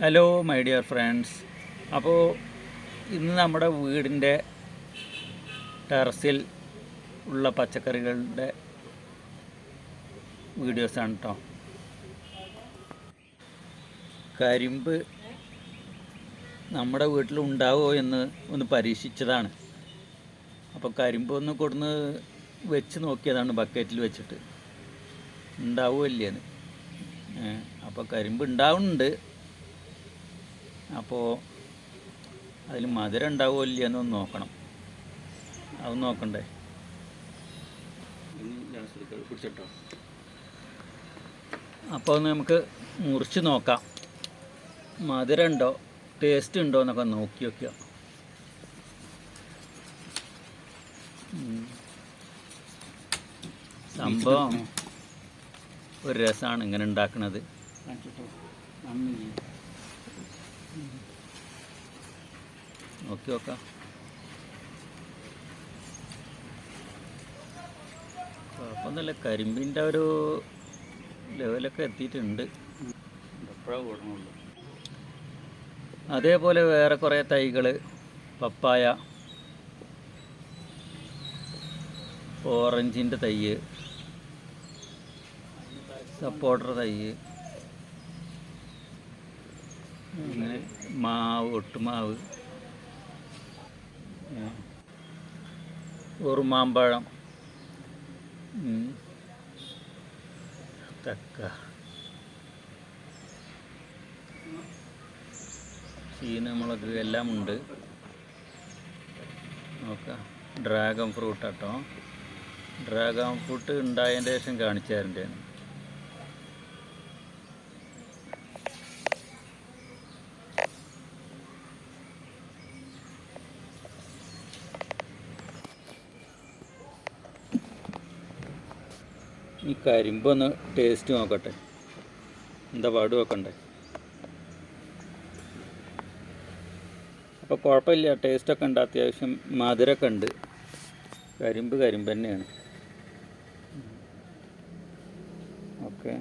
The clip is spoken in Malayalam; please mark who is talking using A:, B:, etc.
A: ഹലോ മൈ ഡിയർ ഫ്രണ്ട്സ് അപ്പോൾ ഇന്ന് നമ്മുടെ വീടിന്റെ ടെറസിൽ ഉള്ള പച്ചക്കറികളുടെ വീഡിയോസാണ് കേട്ടോ കരിമ്പ് നമ്മുടെ വീട്ടിൽ ഉണ്ടാവുമോ എന്ന് ഒന്ന് പരീക്ഷിച്ചതാണ്. അപ്പോൾ കരിമ്പ് ഒന്ന് കൊടുന്ന് വെച്ച് നോക്കിയതാണ് ബക്കറ്റിൽ വെച്ചിട്ട്. ഉണ്ടാവുമോ ഇല്ലേന്ന് അപ്പോൾ കരിമ്പ് ഉണ്ടാവുന്നുണ്ട്. അപ്പോൾ അതിൽ മധുരം ഉണ്ടാവുമോ ഇല്ലയെന്നൊന്ന് നോക്കണം. അത് നോക്കണ്ടേ അപ്പോൾ ഒന്ന് നമുക്ക് മുറിച്ച് നോക്കാം. മധുരം ഉണ്ടോ? ടേസ്റ്റ് ഉണ്ടോ എന്നൊക്കെ നോക്കി ഉം. സംഭവം ഒരു രസമാണ് ഇങ്ങനെ ഉണ്ടാക്കുന്നത് നോക്കി നോക്കാം കുഴപ്പമൊന്നുമില്ല കരിമ്പിന്റെ ഒരു ലെവലൊക്കെ എത്തിയിട്ടുണ്ട്. അതേപോലെ വേറെ കുറേ തൈകൾ പപ്പായ ഓറഞ്ചിന്റെ തൈ സപ്പോർട്ടർ തൈ അങ്ങനെ മാവ് ഒട്ടുമാവ്. ഓർമാമ്പഴം. തക്ക. ചീനമുളക് എല്ലാം ഉണ്ട്. നോക്കാം. ഡ്രാഗൺ ഫ്രൂട്ട് കേട്ടോ. ഡ്രാഗൺ ഫ്രൂട്ട് ഉണ്ടായതിന്റെ ശേഷം കാണിച്ചു ഈ കരിമ്പൊന്ന് ടേസ്റ്റ് നോക്കട്ടെ. എന്താ പാട് വെക്കണ്ടേ? അപ്പോൾ കുഴപ്പമില്ല ടേസ്റ്റൊക്കെ ഉണ്ട് അത്യാവശ്യം മധുരമൊക്കെ ഉണ്ട്. കരിമ്പ് കരിമ്പ് തന്നെയാണ്. ഓക്കെ